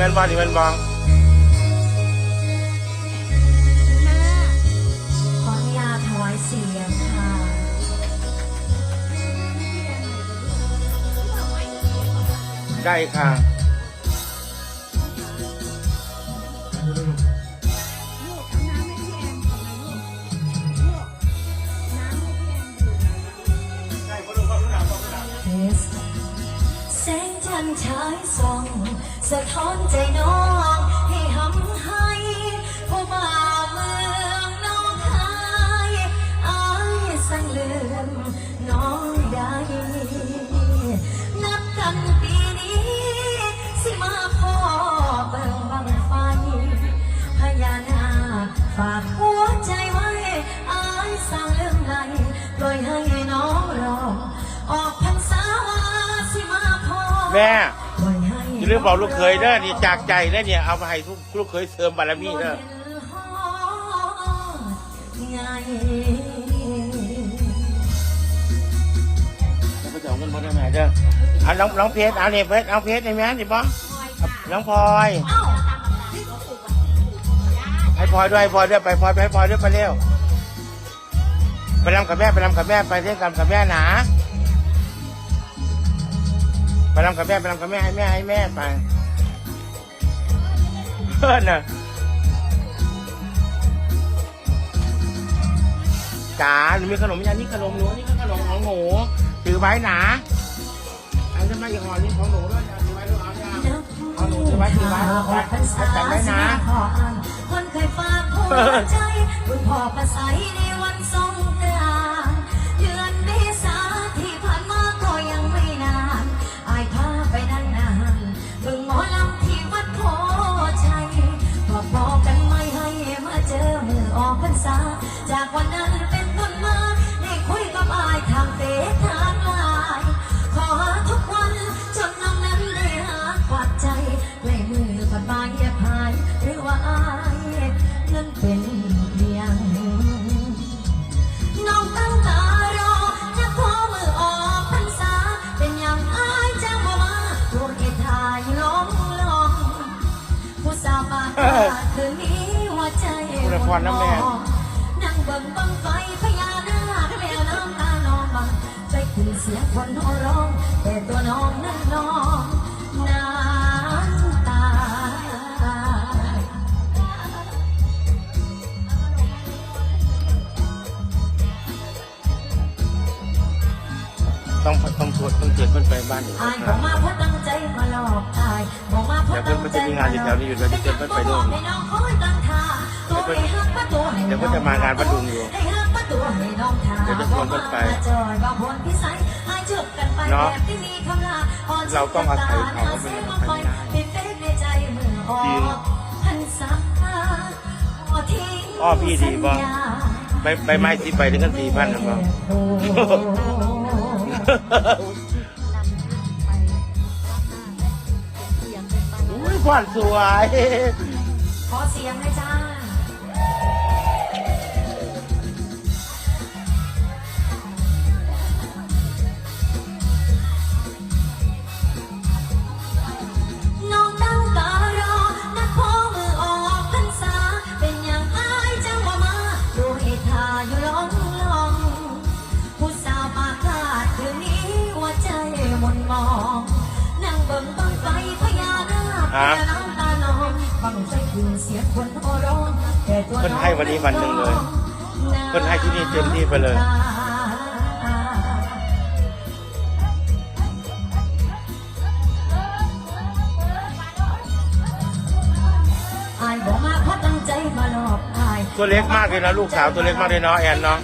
ม่นบอนี่แม่นบอขออนุญาตถวายเสียงค่ะ ได้ค่ะ สะท้อนใจน้องให้หำให้ผู้บ่าวเมืองน้องคายอายสั่งลืมน้องได้นับกันปีนี้ สิมาพ่อเบิ่งบังไฟพญานาคฝากหัวใจไว้อายสร้างเรื่องใดปล่อยให้น้องรอออกพรรษาวาสิมาพอแม่ ล่อยให้อย่าลืมบอกลูกเคยเด้อนี่จากใจเด้อเนี่ยเอามาให้ทุกลูกเคยเสริมบารมีเด้อไงแล้วก็จะเอาเงินมาได้ไหมเด้อเอาน้องน้องเพชรเอาเนี่ยเพชรเอาเพชรได้ไหมนี่บอน้องพลอยเอ้าให้พลอยด้วยพลอยด้วยไปพลอยไปให้พลอยด้วยไปเร็วไปรำกับแม่ไปรำกับแม่ไปเล่นกับกับแม่หนา ไปรำกับแม่ไปรำกับแม่ให้แม่ให้แม่ไปเพื่อนนะจ๋าหนูมีขนมยังนี่ขนมหนูนี่ก็ขนมของหนูถือไว้หนาอันนี้มาอีกห่อนี้ของหนูด้วยนะถือไว้ด้วยเอาเนี่ยเอาหนูถือไว้ถือไว้ออกพรรษาจำไว้นะคนเคยฝากหัวใจคุณพ่อประสัยในวันสงกรา คืนนี้หัวใจอวยพรนะแม่นั่งเบิ่งบังไฟพญานาคแล้วน้ำตาน้องบังใจขึ้นเสียงคนโห่ร้อง แต่ตัวน้องนั้นน้องน้ำตาต้องต้องชวนต้องเชิญเพื่อนไปบ้านอยู่ จมาหลอกเดี๋ยวเพื่อนมันจะมีงานอยู่แถวนี้อยู่เดี๋ยวเพื่อนไปด้วยให้น้องคอยตั้งท่าตัวให้หักประตูให้เดี๋ยวเพื่อนจะมางานประดุงอยู่ให้หักประตูให้น้องท่าเดี๋ยวจะชวนเพื่อนไปบอกมาจอยบอกพลพิสัยให้จบกันไปเนาะแบบที่มีคำลาอ่อนเราต้องอาศัยเขาเสีไม่ยงั้มานคไปอยไม่ได้เป็นเฟซในใจมือออจริงกพันษาขอทิ้งอ้อพี่ดีบ่สัญญาใบใบไม้สีใบถึงกันสี่พันนะมั้งโอ้อุ้ ขวัญสวย ขอเสียงนะจ้า คฮะแต่น้ำตานองฟังใจคืนเสียงคนโอร้องแต่ตัวเพิ่นให้วันนี้วันหนึ่งเลยเพิ่นให้ที่นี่เต็มที่ไปเลยอายบอกมาเพราะตั้งใจมาหลอกอายตัวเล็กมากเลยนะลูกสาวตัวเล็กมากเลยเนาะแอนเนาะ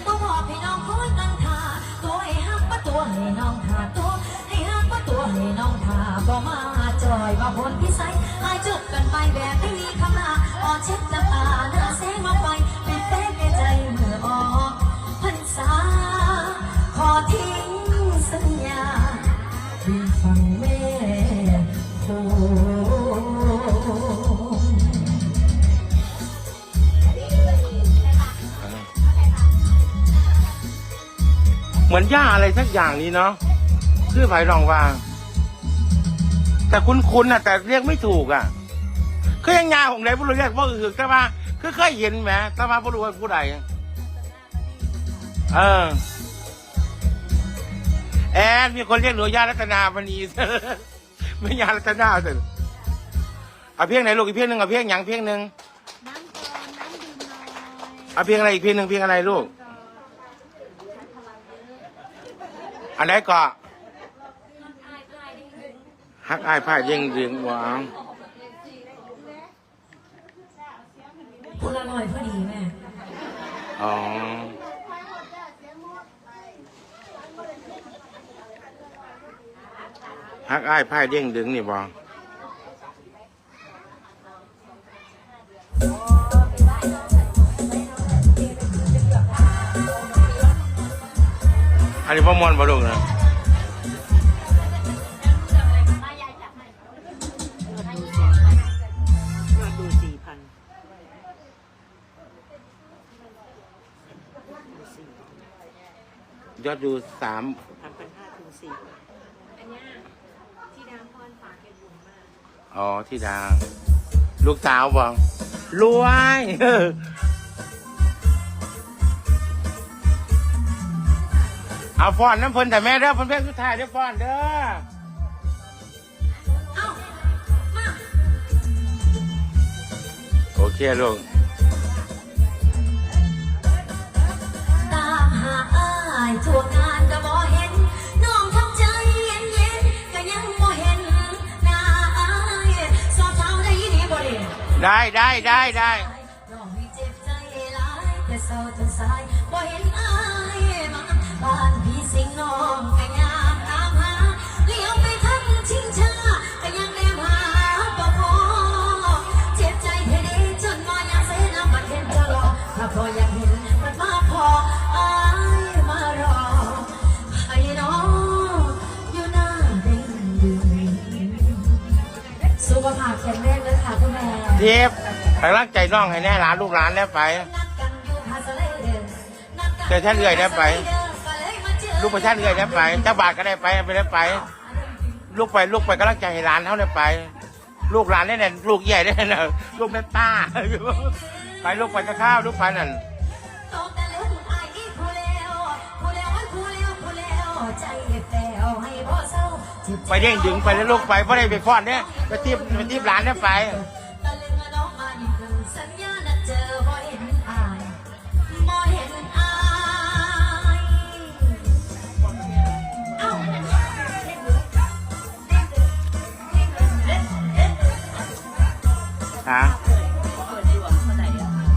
กันไปแบบไม่มีคำลาออนเช็ดน้ำตาหน้าแสงมาไปเป็นแฟนในใจเมื่อออกพรรษา ขอทิ้งสัญญาที่ฟังแม่โคงเหมือนย่าอะไรสักอย่างนี้เนาะชื่อไผ่รองวาง แต่คุ้นๆน่ะ แต่เรียกไม่ถูกอะ คือยังยาของไหนผู้รู้เรียกว่าอึกแต่ว่าคือเคยเห็นแหมแต่ว่าผู้รู้ว่าผู้ใดเออแอนมีคนเรียกหนูยารัตนาพนีไม่ยารัตนาสิเอาเพียงไหนลูกอีกเพียงหนึ่งเอาเพียงหยังเพียงหนึ่งน้ำกรองน้ำดื่มหน่อยเอาเพียงอะไรอีกเพียงหนึ่งเพียงอะไรลูกอันไหนก็ฮักอายผ้าเย่งเรียงหวาง พูดอร่อยพอดีแม่ อ๋อ ฮักอายผ้าเย่งดึงนี่บออันนี้พ่อมอนบ่ลูกนะ ยอดดูสามสามพันห้าถึงสี่อ๋อที่ดาลูกสาวบอกรวยเอาฟอนน้ำเพิ่นแต่แม่เด้อเพิ่นเพลงสุดท้ายเด้อฟอนเด้อเอ้ามาโอเคลูกายทั่วงานก็บ่เห็น น้องทำใจเย็นเย็นก็ยังบ่เห็นหน้าอ้ายสอบเท้าได้ยินดีบ่เด้ได้ได้ได้ได้ น้องมีเจ็บใจหลายแต่เศร้าจนสาย คุณแม่เทียบไปรักใจน้องให้แน่หลานลูกหลานแล้วไป แต่ท่านเอื่อยได้ไป ลูกประชาติเอื่อยได้ไปเจ้าบาทก็ได้ไปไปได้ไป ลูกไปลูกไปก็รักใจให้หลานเขาได้ไป ลูกหลานได้เนี่ยลูกใหญ่ได้เนี่ยลูกแม่ป้าไปลูกไปจะข้าวลูกไปนั่นไปเด้งดึงไปแล้วลูกไปเพราะได้ไปฟ้อนเนี่ยไปตีบไปตีบหลานเนี่ยไป ฮะ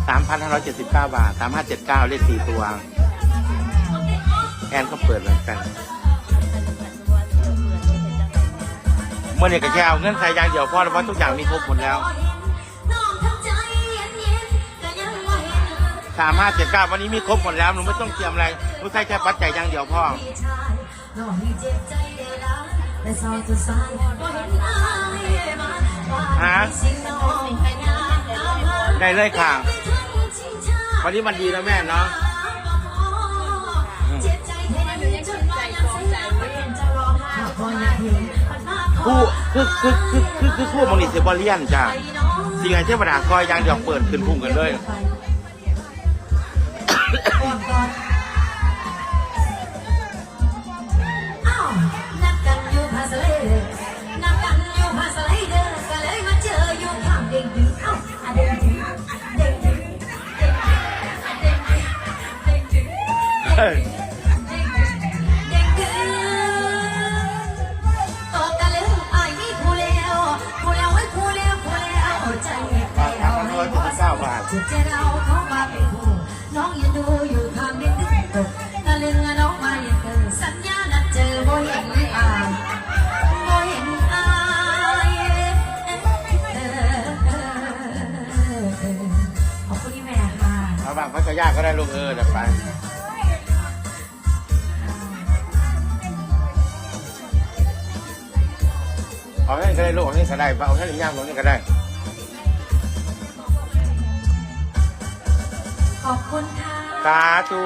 สามพันห้าร้อยเจ็ดสิบเก้าบาทสามห้าเจ็ดเก้าเลขสี่ตัว แอนก็เปิดเหมือนกัน เมื่อเนี่ยก็แค่เอาเงินใส่ยางเดียวพ่อแล้วเพราทุกอย่างมีครบหมดแล้วสามห้าเจ็ดเก้าวันนี้มีครบหมดแล้วหนูไม่ต้องเตรียมอะไรหนูใส่แค่ปัจจัยอย่างเดียวพ่อ พี่ชายน้องนี่เจ็บใจได้ละแต่เศร้าจนสายบ่เห็นอายมาว่าที่สิ่งน้องไปงานตามหาได้เลยค่ะไปถึงชิงช้าวันนี้มันดีแล้วแม่เนาะเจ็บใจแท้จนว่ายังเสียไม่เห็นจะรอถ้าพออยากเห็นมันมาขอผู้คือคือคือคือคือผู้มนิสิบเลียนจ้ะสิ่งไหนเทวดาคอยอย่างเดียวเปิดขึ้นพุ่งกันเลย จแตวให้พอสาวจุดเจเราเข้ามาเป็นผู้น้องยืนดูอยู่ข้างเด้งดึงตกตะลึงน้องมาอย่างเดิมสัญญานัดเจอบ่เห็นอายบ่เห็นอายเออขอบคุณที่แม่ค่ะเอาบางพักกระยากก็ได้ลูกเออเดี๋ยวไป เอาให้ก็ได้ลูกเอาให้ก็ได้เอาให้หรือย่างลงนี่ก็ได้ ขอบคุณค่ะ สาธุ